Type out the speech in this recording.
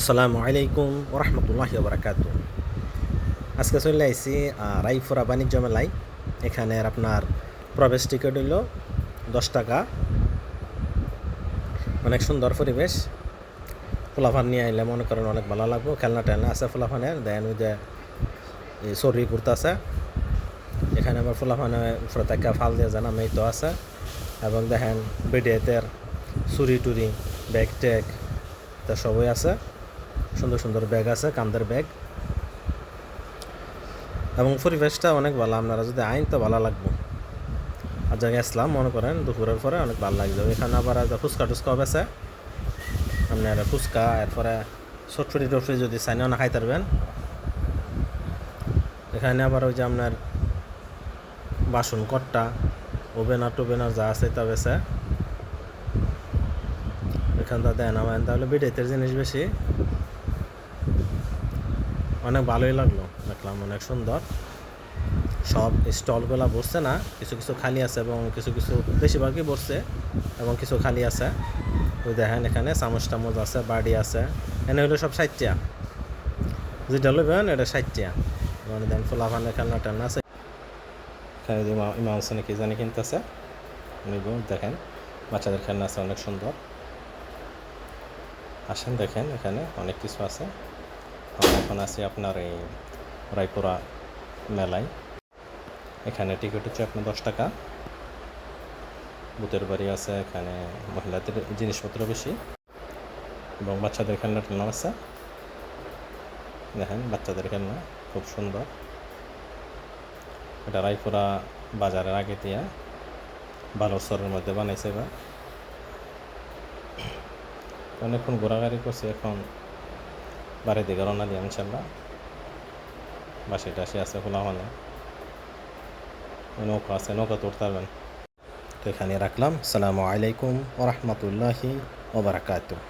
আসসালামু আলাইকুম ওরহমতুল্লাহি বারাকাত আজকে চলে আইসি রাইফুরা বাণিজ্য মেলায়। এখানের আপনার প্রবেশ টিকিট হইল দশ টাকা। অনেক সুন্দর পরিবেশ। ফুলাফান নিয়ে আইলে মনে করেন অনেক ভালো লাগবো। খেলনা টেলনা আছে ফুলাফানের। দেন ওই যে সরি কুর্তা আছে। এখানে আবার ফুলাফানে উপরে থেকে ফাল দিয়ে জানা মেয়ে তো আছে। এবং দেখেন বেডিয়াতের চুরি টুরি, ব্যাগ ট্যাগ, তা সবই আছে। সুন্দর সুন্দর ব্যাগ আছে কান্দের ব্যাগ। এবং পরিবেশটা অনেক ভালো, আপনারা যদি আইন তো ভালো লাগবো। আর জায়গায় আসলাম, মনে করেন দুপুরের পরে অনেক ভালো লাগবে এখানে আবার ফুচকা টুচকা বেছে আপনার ফুচকা, এরপরে চটফড়ি টফড়ি যদি চাইনাও না খাইতে পারবেন। এখানে আবার ওই যে আপনার বাসন কট্টা, ওভেনার টোভেনার যা আছে তা বেছে। এখানটা দেন, আমার তাহলে বিডেতের জিনিস বেশি। অনেক ভালোই লাগল। দেখলাম অনেক সুন্দর। সব স্টলগুলো বসছে না, কিছু কিছু খালি আছে এবং কিছু কিছু বেশিরভাগই বসছে এবং কিছু খালি আছে। ওই দেখেন এখানে চামচ টামচ আছে, বাড়ি আছে। এনে হলো সব ষাটটিয়া যেটা লইবেন এটা ষাটটিয়া মানে দেন ফোলা ফানে খেলনা টেলনা আছে। ইমাম হোসেন কি জানি কিনতেছে। নিব, দেখেন। বাচ্চাদের খেলনা আছে, অনেক সুন্দর। আসেন দেখেন এখানে অনেক কিছু আছে। এখন আছি আপনার এই রায়পুরা মেলায়। এখানে টিকিট হচ্ছে আপনার দশ টাকা। ভূতের বাড়ি আছে এখানে মহিলাদের জিনিসপত্র বেশি। এবং বাচ্চাদের খেলনা টেলনা আছে। দেখেন, বাচ্চাদের খেলনা খুব সুন্দর। এটা রায়পুরা বাজারের আগে দিয়া বালসরের মধ্যে বানাইছে এবার। অনেকক্ষণ ঘোরাঘুরি করছি, এখন বাড়ির থেকে রওনা দিয়ে ইনশাল্লাহ বাসে টাসে আছে খোলা মানে নৌকা আছে, নৌকা তুলতে পারবেন। তো এখানে রাখলাম। সালামু আলাইকুম ওরহমতুল্লাহি ওবরাকাতুহ